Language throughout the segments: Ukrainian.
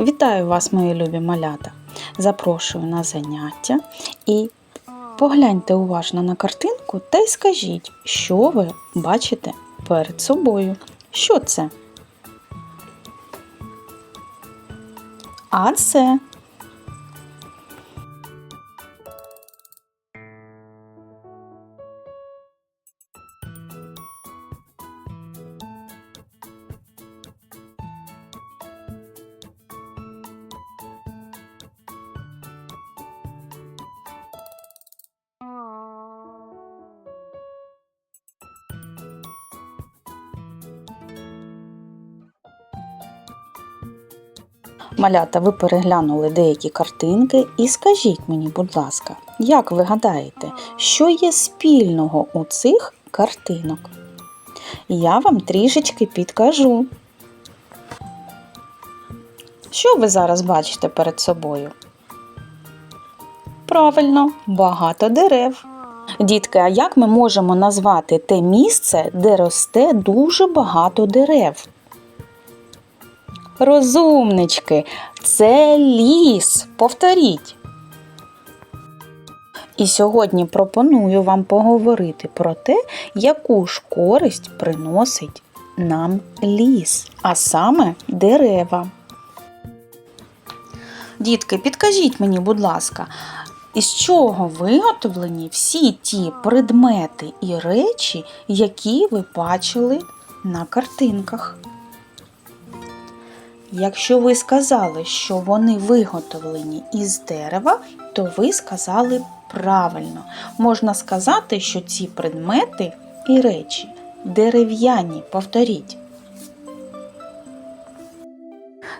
Вітаю вас, мої любі малята! Запрошую на заняття і погляньте уважно на картинку та й скажіть, що ви бачите перед собою. Що це? А це Малята, ви переглянули деякі картинки і скажіть мені, будь ласка, як ви гадаєте, що є спільного у цих картинок? Я вам трішечки підкажу. Що ви зараз бачите перед собою? Правильно, багато дерев. Дітки, а як ми можемо назвати те місце, де росте дуже багато дерев? Розумнички, це ліс. Повторіть. І сьогодні пропоную вам поговорити про те, яку ж користь приносить нам ліс, а саме дерева. Дітки, підкажіть мені, будь ласка, із чого виготовлені всі ті предмети і речі, які ви бачили на картинках? Якщо ви сказали, що вони виготовлені із дерева, то ви сказали правильно. Можна сказати, що ці предмети і речі дерев'яні, повторіть.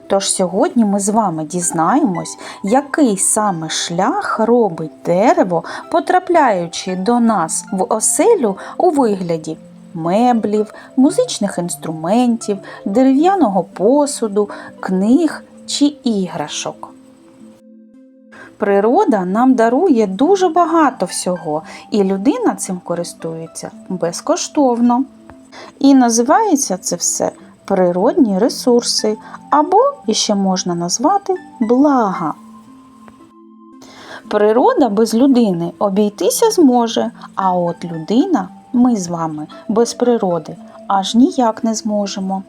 Тож сьогодні ми з вами дізнаємось, який саме шлях робить дерево, потрапляючи до нас в оселю у вигляді меблів, музичних інструментів, дерев'яного посуду, книг чи іграшок. Природа нам дарує дуже багато всього, і людина цим користується безкоштовно. І називається це все природні ресурси, або іще можна назвати блага. Природа без людини обійтися зможе, а от людина ми з вами без природи аж ніяк не зможемо.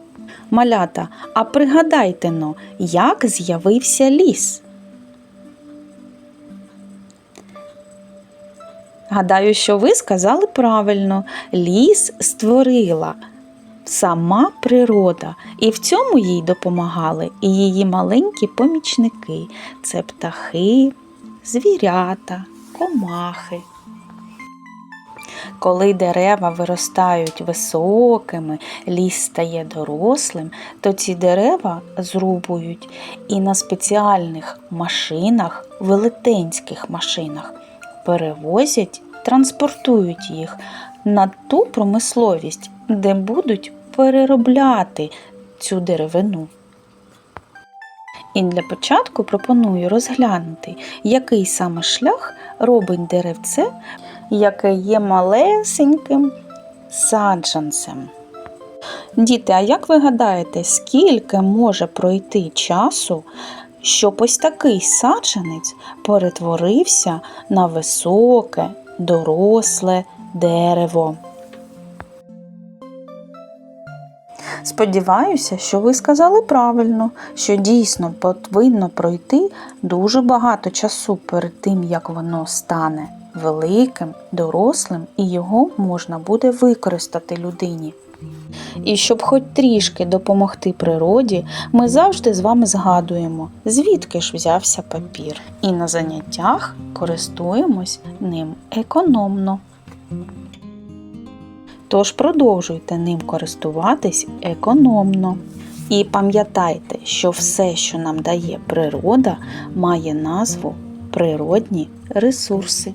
Малята, а пригадайте но, як з'явився ліс? Гадаю, що ви сказали правильно, ліс створила сама природа, і в цьому їй допомагали і її маленькі помічники це птахи, звірята, комахи. Коли дерева виростають високими, ліс стає дорослим, то ці дерева зрубують і на спеціальних машинах, велетенських машинах, перевозять, транспортують їх на ту промисловість, де будуть переробляти цю деревину. І для початку пропоную розглянути, який саме шлях робить деревце, яке є малесеньким саджанцем. Діти, а як ви гадаєте, скільки може пройти часу, щоб ось такий саджанець перетворився на високе, доросле дерево? Сподіваюся, що ви сказали правильно, що дійсно повинно пройти дуже багато часу перед тим, як воно стане великим, дорослим і його можна буде використати людині. І щоб хоч трішки допомогти природі, ми завжди з вами згадуємо, звідки ж взявся папір. І на заняттях користуємось ним економно. Тож продовжуйте ним користуватись економно. І пам'ятайте, що все, що нам дає природа, має назву природні ресурси.